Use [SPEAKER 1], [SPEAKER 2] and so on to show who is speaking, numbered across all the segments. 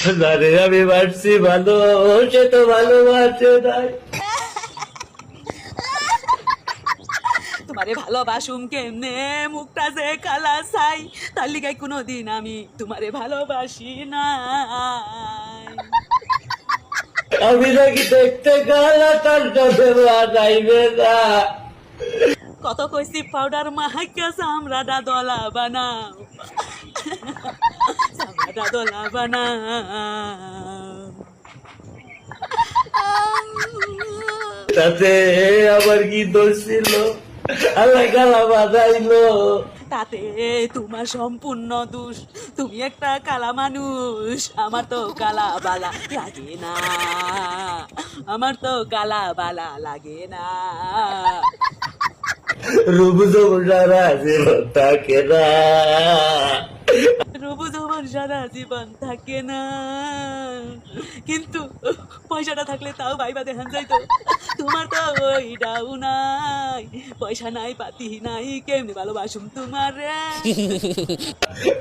[SPEAKER 1] জানে আমি বাড়ছি ভালো সে তো ভালোবাসে নাই।
[SPEAKER 2] তোমারে ভালোবাসুম কেমনে? মুখটা যে কালা চাই তার লিগাই কোনো দিন আমি তোমারে ভালোবাসি না
[SPEAKER 1] আমি নাকি দেখতে গালা তার সাথে বানাইবে না।
[SPEAKER 2] কত কইছি পাউডার মাহাইকা চামড়াটা দলা বানাও। চামড়াটা দলা বানাও
[SPEAKER 1] তাতে আমার কি দোষ ছিল? আল্লাহ গালা বানাইলো
[SPEAKER 2] তাতে তোমার সম্পূর্ণ দোষ। তুমি একটা কালা মানুষ। আমার তো কালা বালা লাগে না। আমার তো কালা বালা লাগে না।
[SPEAKER 1] রূপ সারা জীবন থাকে না
[SPEAKER 2] রবু তোমার সারা জীবন থাকে না। কিন্তু পয়সাটা থাকলে তাও ভাইবা দেখান যাইতো। তোমার তো ওইটাও নাই। পয়সা নাই পাতি নাই কেমনি ভালোবাসুম তোমার?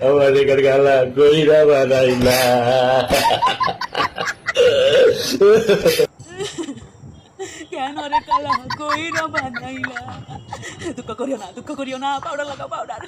[SPEAKER 1] আমার গালা গইরা বানাইলা
[SPEAKER 2] কেন রে কালা কইরা বানাইলা দুঃখ করিও না দুঃখ করিও না পাউডার লাগাও পাউডার।